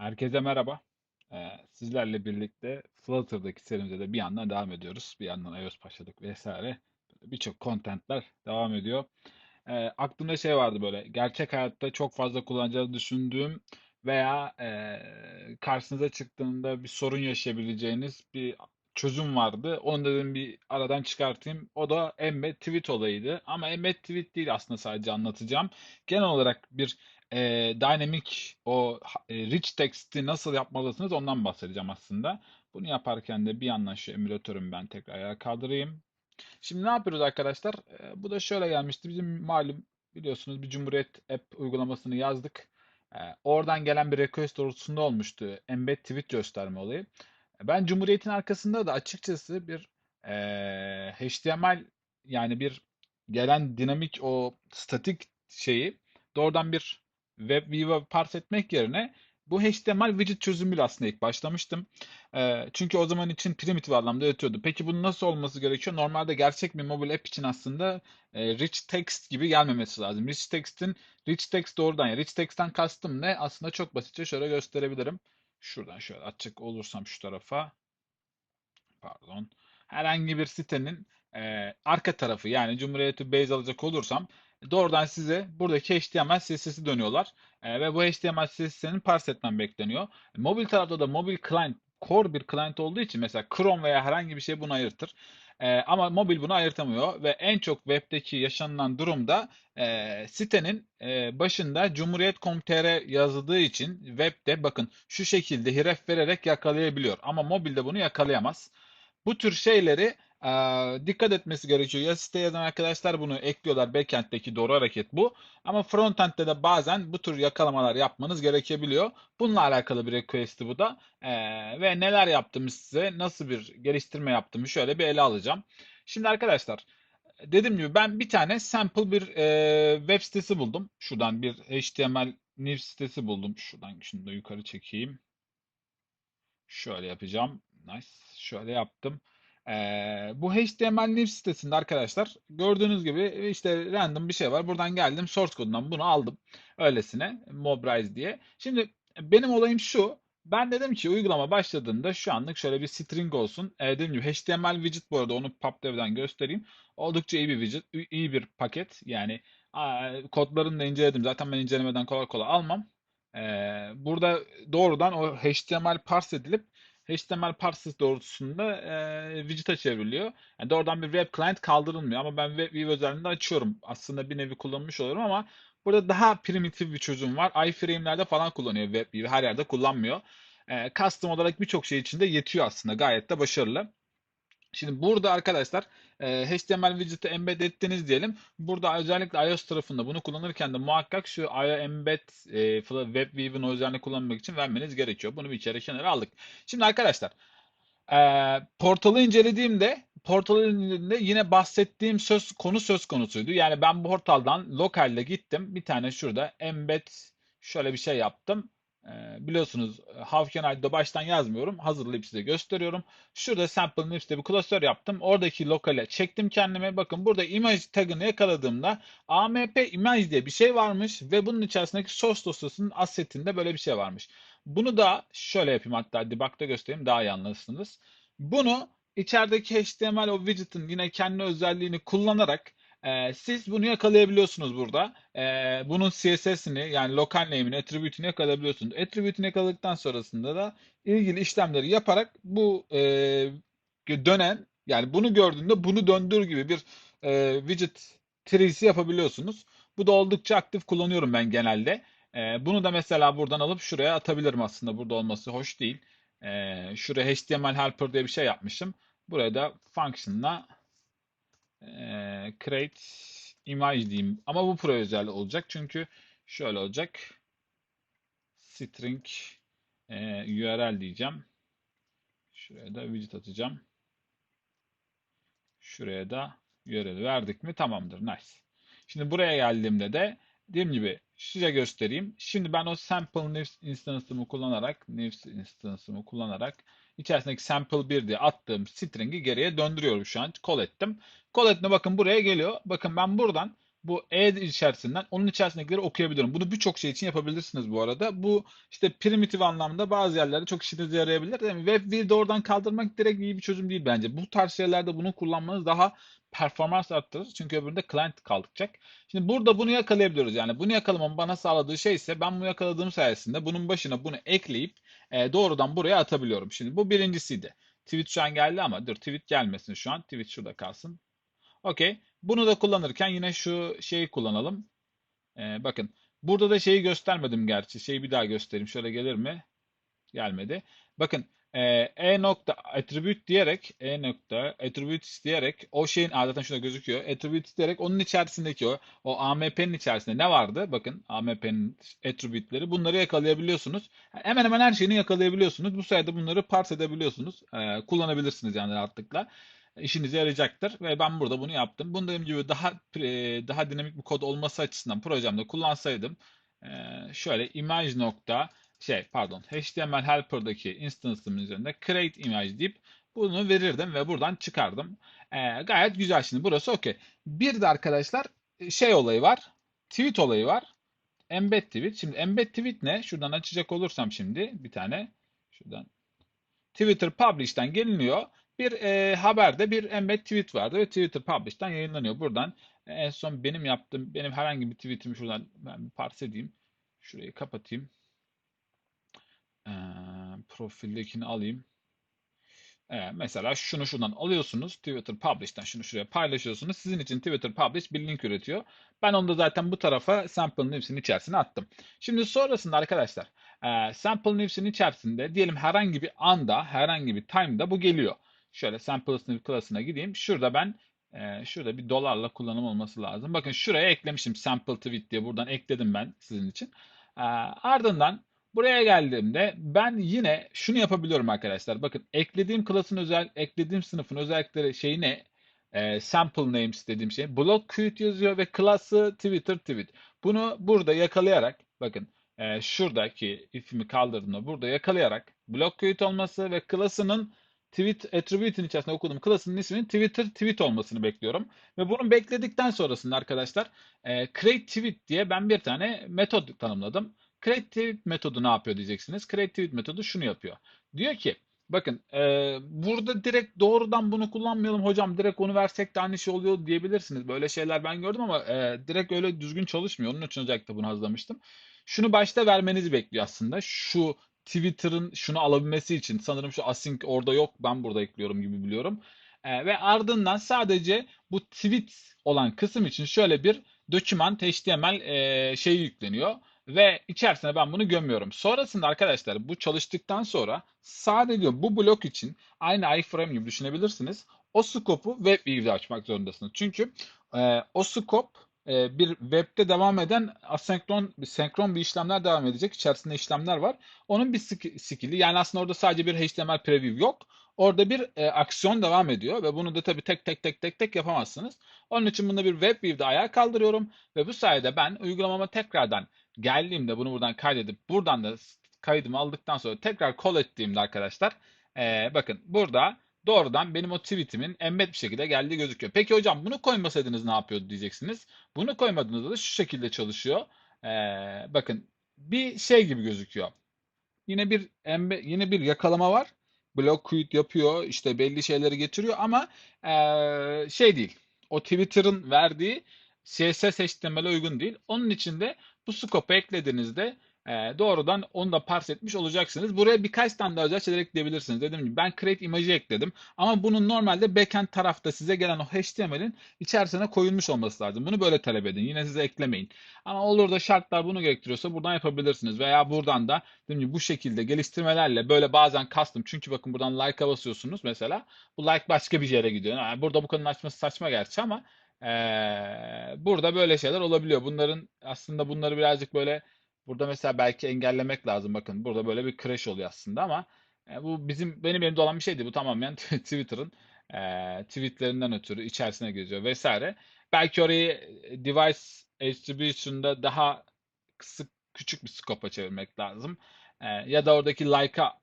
Herkese merhaba. Ee, sizlerle birlikte Flutter'daki serimize de bir yandan devam ediyoruz. Bir yandan iOS başladık vesaire. Birçok contentler devam ediyor. Ee, aklımda şey vardı böyle. Gerçek hayatta çok fazla kullanacağını düşündüğüm veya e, karşınıza çıktığında bir sorun yaşayabileceğiniz bir çözüm vardı. Onu dedim bir aradan çıkartayım. O da embed tweet olayıydı. Ama embed tweet değil aslında sadece anlatacağım. Genel olarak bir e, dynamic o e, rich text'i nasıl yapmalısınız ondan bahsedeceğim aslında. Bunu yaparken de bir yandan şu emülatörümü ben tekrar ayağa kaldırayım. Şimdi ne yapıyoruz arkadaşlar? E, bu da şöyle gelmişti. Bizim malum biliyorsunuz bir Cumhuriyet app uygulamasını yazdık. E, oradan gelen bir request doğrultusunda olmuştu. Embed tweet gösterme olayı. Ben Cumhuriyet'in arkasında da açıkçası bir e, HTML yani bir gelen dinamik o statik şeyi doğrudan bir WebView'a parse etmek yerine bu HTML widget çözümüyle aslında ilk başlamıştım. E, çünkü o zaman için primitif anlamda yatıyordu. Peki bunun nasıl olması gerekiyor? Normalde gerçek bir mobil app için aslında e, rich text gibi gelmemesi lazım. Rich text'in rich text doğrudan ya. Rich text'ten kastım ne? Aslında çok basitçe şöyle gösterebilirim. Şuradan şöyle açık olursam şu tarafa pardon herhangi bir sitenin e, arka tarafı yani Cumhuriyet'i base alacak olursam doğrudan size buradaki HTML CSS'i dönüyorlar. E, ve bu HTML CSS'ini parse etmem bekleniyor. Mobil tarafta da mobil client core bir client olduğu için mesela Chrome veya herhangi bir şey bunu ayırtır. E, ama mobil bunu ayırtamıyor ve en çok webdeki yaşanılan durumda e, sitenin e, başında Cumhuriyet.com.tr yazıldığı için webde bakın şu şekilde href vererek yakalayabiliyor. Ama mobilde bunu yakalayamaz. Bu tür şeyleri e, dikkat etmesi gerekiyor. Ya site yazan arkadaşlar bunu ekliyorlar. Backend'deki doğru hareket bu. Ama frontend'de de bazen bu tür yakalamalar yapmanız gerekebiliyor. Bununla alakalı bir request'i bu da. E, ve neler yaptım size, nasıl bir geliştirme yaptığımı şöyle bir ele alacağım. Şimdi arkadaşlar dediğim gibi ben bir tane sample bir e, web sitesi buldum. Şuradan bir HTML news sitesi buldum. Şuradan şunu da yukarı çekeyim. Şöyle yapacağım. Nice. Şöyle yaptım. Ee, bu HTML news sitesinde arkadaşlar gördüğünüz gibi işte random bir şey var. Buradan geldim source kodundan bunu aldım. Öylesine Mobrize diye. Şimdi benim olayım şu. Ben dedim ki uygulama başladığında şu anlık şöyle bir string olsun. Ee, dediğim gibi HTML widget bu arada onu PubDev'den göstereyim. Oldukça iyi bir widget, iyi bir paket. Yani kodlarını da inceledim. Zaten ben incelemeden kolay kolay almam. Ee, burada doğrudan o HTML parse edilip HTML parses doğrultusunda e, widget'a çevriliyor. Yani doğrudan bir web client kaldırılmıyor ama ben WebView özelliğinde açıyorum. Aslında bir nevi kullanmış olurum ama burada daha primitif bir çözüm var. iframe'lerde falan kullanıyor WebView. Her yerde kullanmıyor. E, custom olarak birçok şey içinde yetiyor aslında. Gayet de başarılı. Şimdi burada arkadaşlar e, HTML widget'ı embed ettiniz diyelim. Burada özellikle iOS tarafında bunu kullanırken de muhakkak şu IO embed e, WebView'in özelliğini kullanmak için vermeniz gerekiyor. Bunu bir kere kenara aldık. Şimdi arkadaşlar e, portalı incelediğimde portalın yine bahsettiğim söz konu söz konusuydu. Yani ben bu portaldan lokalde gittim. Bir tane şurada embed şöyle bir şey yaptım. Ee, biliyorsunuz How Can I'da baştan yazmıyorum. Hazırlayıp size gösteriyorum. Şurada Sample Nips'te bir klasör yaptım. Oradaki lokale çektim kendime. Bakın burada image tagını yakaladığımda AMP image diye bir şey varmış ve bunun içerisindeki source dosyasının assetinde böyle bir şey varmış. Bunu da şöyle yapayım hatta debug'da göstereyim daha iyi anlarsınız. Bunu içerideki HTML o widget'ın yine kendi özelliğini kullanarak e, siz bunu yakalayabiliyorsunuz burada. E, bunun CSS'ini yani lokal name'ini, attribute'ini yakalayabiliyorsunuz. Attribute'ini yakaladıktan sonrasında da ilgili işlemleri yaparak bu e, dönen yani bunu gördüğünde bunu döndür gibi bir e, widget tree'si yapabiliyorsunuz. Bu da oldukça aktif kullanıyorum ben genelde. E, bunu da mesela buradan alıp şuraya atabilirim aslında. Burada olması hoş değil. E, şuraya HTML helper diye bir şey yapmışım. Buraya da function'la create image diyeyim. Ama bu pro özel olacak. Çünkü şöyle olacak. String e, URL diyeceğim. Şuraya da widget atacağım. Şuraya da URL verdik mi tamamdır. Nice. Şimdi buraya geldiğimde de dediğim gibi size göstereyim. Şimdi ben o sample nifs instance'ımı kullanarak nifs instance'ımı kullanarak içerisindeki sample 1 diye attığım string'i geriye döndürüyorum şu an. Call ettim. Call etme bakın buraya geliyor. Bakın ben buradan bu E içerisinden onun içerisindekileri okuyabiliyorum. Bunu birçok şey için yapabilirsiniz bu arada. Bu işte primitif anlamda bazı yerlerde çok işinize yarayabilir. Yani web bir oradan kaldırmak direkt iyi bir çözüm değil bence. Bu tarz şeylerde bunu kullanmanız daha performans arttırır. Çünkü öbüründe client kalacak. Şimdi burada bunu yakalayabiliyoruz. Yani bunu yakalamamın bana sağladığı şey ise ben bunu yakaladığım sayesinde bunun başına bunu ekleyip e, doğrudan buraya atabiliyorum. Şimdi bu birincisiydi. Tweet şu an geldi ama dur tweet gelmesin şu an. Tweet şurada kalsın. Okey. Bunu da kullanırken yine şu şeyi kullanalım. Ee, bakın. Burada da şeyi göstermedim gerçi. Şeyi bir daha göstereyim. Şöyle gelir mi? Gelmedi. Bakın e, e nokta attribute diyerek e nokta attributes diyerek o şeyin zaten şurada gözüküyor. Attributes diyerek onun içerisindeki o o AMP'nin içerisinde ne vardı? Bakın AMP'nin attribute'leri bunları yakalayabiliyorsunuz. Hemen hemen her şeyini yakalayabiliyorsunuz. Bu sayede bunları parse edebiliyorsunuz. E, kullanabilirsiniz yani rahatlıkla işinize yarayacaktır ve ben burada bunu yaptım. Bunu dediğim gibi daha daha dinamik bir kod olması açısından projemde kullansaydım şöyle image nokta şey pardon HTML helper'daki instance'ımın üzerinde create image deyip bunu verirdim ve buradan çıkardım. E, gayet güzel şimdi burası okey. Bir de arkadaşlar şey olayı var. Tweet olayı var. Embed tweet. Şimdi embed tweet ne? Şuradan açacak olursam şimdi bir tane şuradan Twitter publish'ten geliniyor. Bir e, haberde bir embed tweet vardı ve Twitter Publish'tan yayınlanıyor. Buradan e, en son benim yaptığım, benim herhangi bir tweetimi şuradan ben bir parse edeyim. Şurayı kapatayım. E, profildekini alayım. E, mesela şunu şuradan alıyorsunuz. Twitter Publish'tan şunu şuraya paylaşıyorsunuz. Sizin için Twitter Publish bir link üretiyor. Ben onu da zaten bu tarafa Sample News'in içerisine attım. Şimdi sonrasında arkadaşlar e, Sample News'in içerisinde diyelim herhangi bir anda, herhangi bir time'da bu geliyor. Şöyle sample sınıf klasına gideyim. Şurada ben e, şurada bir dolarla kullanım olması lazım. Bakın şuraya eklemişim sample tweet diye buradan ekledim ben sizin için. E, ardından buraya geldiğimde ben yine şunu yapabiliyorum arkadaşlar. Bakın eklediğim klasın özel, eklediğim sınıfın özellikleri şeyi ne? E, sample names dediğim şey. Block quote yazıyor ve klası Twitter tweet. Bunu burada yakalayarak bakın e, şuradaki ifimi kaldırdığımda burada yakalayarak block quote olması ve klasının tweet attribute'in içerisinde okuduğum klasının isminin Twitter tweet olmasını bekliyorum. Ve bunu bekledikten sonrasında arkadaşlar e, create tweet diye ben bir tane metod tanımladım. Create metodu ne yapıyor diyeceksiniz. Create metodu şunu yapıyor. Diyor ki bakın e, burada direkt doğrudan bunu kullanmayalım hocam direkt onu versek de aynı şey oluyor diyebilirsiniz. Böyle şeyler ben gördüm ama e, direkt öyle düzgün çalışmıyor. Onun için özellikle bunu hazırlamıştım. Şunu başta vermenizi bekliyor aslında. Şu Twitter'ın şunu alabilmesi için sanırım şu async orada yok ben burada ekliyorum gibi biliyorum. E, ve ardından sadece bu tweet olan kısım için şöyle bir document HTML e, şeyi yükleniyor. Ve içerisine ben bunu gömüyorum. Sonrasında arkadaşlar bu çalıştıktan sonra sadece bu blok için aynı iframe gibi düşünebilirsiniz. O scope'u web view'de açmak zorundasınız. Çünkü e, o scope e, bir webde devam eden asenkron, bir senkron bir işlemler devam edecek. İçerisinde işlemler var. Onun bir skill'i yani aslında orada sadece bir HTML preview yok. Orada bir e, aksiyon devam ediyor ve bunu da tabii tek tek tek tek tek yapamazsınız. Onun için bunu bir web view'de ayağa kaldırıyorum ve bu sayede ben uygulamama tekrardan geldiğimde bunu buradan kaydedip buradan da kaydımı aldıktan sonra tekrar call ettiğimde arkadaşlar e, bakın burada doğrudan benim o tweetimin embed bir şekilde geldiği gözüküyor. Peki hocam bunu koymasaydınız ne yapıyordu diyeceksiniz. Bunu koymadığınızda da şu şekilde çalışıyor. Ee, bakın bir şey gibi gözüküyor. Yine bir embe, yine bir yakalama var. Block quit yapıyor, işte belli şeyleri getiriyor ama ee, şey değil. O Twitter'ın verdiği CSS HTML'e uygun değil. Onun için de bu scope'u eklediğinizde e, doğrudan onu da parse etmiş olacaksınız. Buraya birkaç tane daha özel şeyler ekleyebilirsiniz. Dediğim gibi ben create imajı ekledim. Ama bunun normalde backend tarafta size gelen o HTML'in içerisine koyulmuş olması lazım. Bunu böyle talep edin. Yine size eklemeyin. Ama olur da şartlar bunu gerektiriyorsa buradan yapabilirsiniz. Veya buradan da dediğim gibi bu şekilde geliştirmelerle böyle bazen custom. Çünkü bakın buradan like'a basıyorsunuz mesela. Bu like başka bir yere gidiyor. Yani burada bu konunun açması saçma gerçi ama ee, burada böyle şeyler olabiliyor. Bunların aslında bunları birazcık böyle Burada mesela belki engellemek lazım. Bakın burada böyle bir crash oluyor aslında ama e, bu bizim benim elimde olan bir şeydi. Bu tamamen Twitter'ın e, tweetlerinden ötürü içerisine geziyor vesaire. Belki orayı e, device attribution'da daha kısık küçük bir scope'a çevirmek lazım. E, ya da oradaki like'a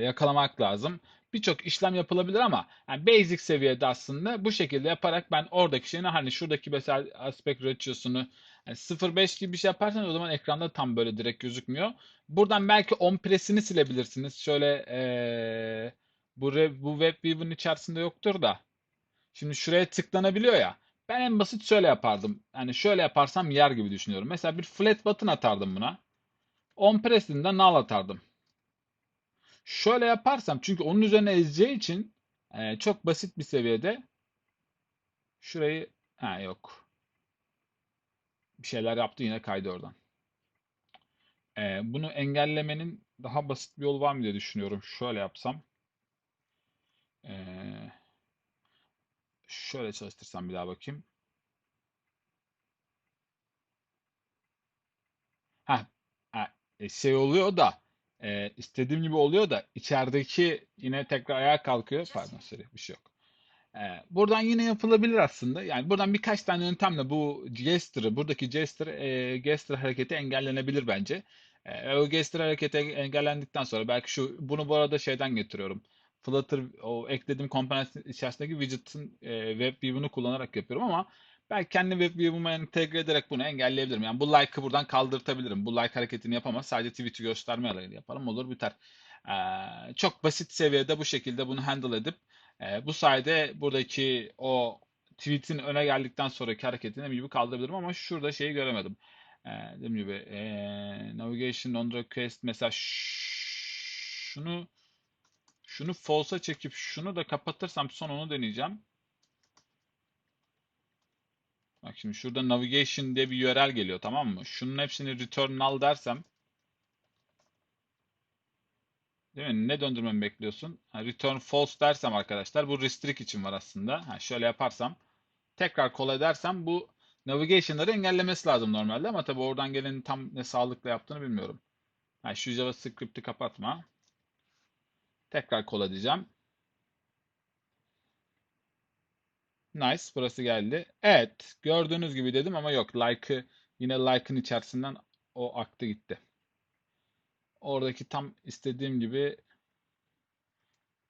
yakalamak lazım. Birçok işlem yapılabilir ama yani basic seviyede aslında bu şekilde yaparak ben oradaki şeyini hani şuradaki mesela aspect ratio'sunu yani 0.5 gibi bir şey yaparsanız o zaman ekranda tam böyle direkt gözükmüyor. Buradan belki on press'ini silebilirsiniz. Şöyle eee, bu, re- bu web view'un içerisinde yoktur da. Şimdi şuraya tıklanabiliyor ya. Ben en basit şöyle yapardım. Yani şöyle yaparsam yer gibi düşünüyorum. Mesela bir flat button atardım buna. On press'inden null atardım. Şöyle yaparsam çünkü onun üzerine ezeceği için e, çok basit bir seviyede şurayı ha yok. Bir şeyler yaptı yine kaydı oradan. E, bunu engellemenin daha basit bir yolu var mı diye düşünüyorum. Şöyle yapsam. E, şöyle çalıştırsam bir daha bakayım. Ha, e, şey oluyor da e, istediğim gibi oluyor da içerideki yine tekrar ayağa kalkıyor. Pardon sorry, bir şey yok. E, buradan yine yapılabilir aslında. Yani buradan birkaç tane yöntemle bu gesture, buradaki gesture, e, gesture hareketi engellenebilir bence. E, o gesture hareketi engellendikten sonra belki şu bunu bu arada şeyden getiriyorum. Flutter o eklediğim komponentin içerisindeki widget'ın e, web view'unu kullanarak yapıyorum ama belki kendi web view'uma entegre ederek bunu engelleyebilirim. Yani bu like'ı buradan kaldırtabilirim. Bu like hareketini yapamaz. Sadece tweet'i gösterme alayını yaparım. Olur biter. Ee, çok basit seviyede bu şekilde bunu handle edip e, bu sayede buradaki o tweet'in öne geldikten sonraki hareketini gibi kaldırabilirim ama şurada şeyi göremedim. Ee, dediğim gibi e, navigation on request mesela şunu şunu false'a çekip şunu da kapatırsam son onu deneyeceğim. Bak şimdi şurada navigation diye bir URL geliyor tamam mı? Şunun hepsini return null dersem değil mi? Ne döndürmemi bekliyorsun? Ha, return false dersem arkadaşlar bu restrict için var aslında. Ha, şöyle yaparsam tekrar call edersem bu navigation'ları engellemesi lazım normalde ama tabii oradan gelenin tam ne sağlıkla yaptığını bilmiyorum. Ha, şu JavaScript'i kapatma. Tekrar call edeceğim. Nice. Burası geldi. Evet. Gördüğünüz gibi dedim ama yok. Like'ı yine like'ın içerisinden o aktı gitti. Oradaki tam istediğim gibi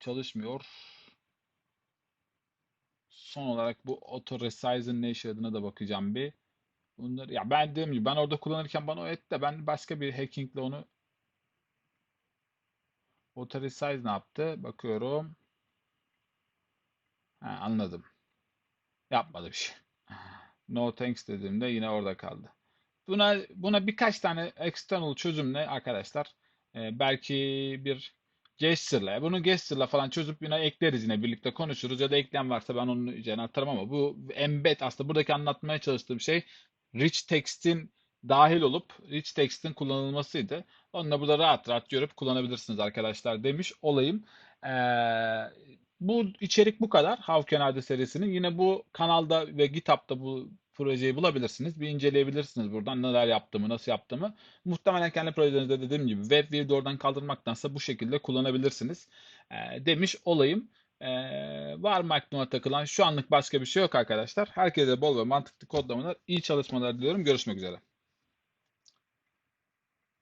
çalışmıyor. Son olarak bu auto resize'ın ne işe yaradığına da bakacağım bir. Bunlar ya ben dediğim gibi ben orada kullanırken bana o etti de ben başka bir hackingle onu auto resize ne yaptı? Bakıyorum. Ha, anladım. Yapmadı bir şey. No thanks dediğimde yine orada kaldı. Buna buna birkaç tane external çözümle arkadaşlar e, belki bir gesture'la bunu gesture'la falan çözüp yine ekleriz yine birlikte konuşuruz ya da ekleyen varsa ben onun üzerine atarım ama bu embed aslında buradaki anlatmaya çalıştığım şey rich text'in dahil olup rich text'in kullanılmasıydı. Onu da burada rahat rahat görüp kullanabilirsiniz arkadaşlar demiş olayım. Ee, bu içerik bu kadar. How Can serisinin. Yine bu kanalda ve GitHub'da bu projeyi bulabilirsiniz. Bir inceleyebilirsiniz buradan neler yaptığımı, nasıl yaptığımı. Muhtemelen kendi projelerinizde dediğim gibi web view'de oradan kaldırmaktansa bu şekilde kullanabilirsiniz. Ee, demiş olayım. Ee, var mı aklıma takılan? Şu anlık başka bir şey yok arkadaşlar. Herkese bol ve mantıklı kodlamalar, iyi çalışmalar diliyorum. Görüşmek üzere.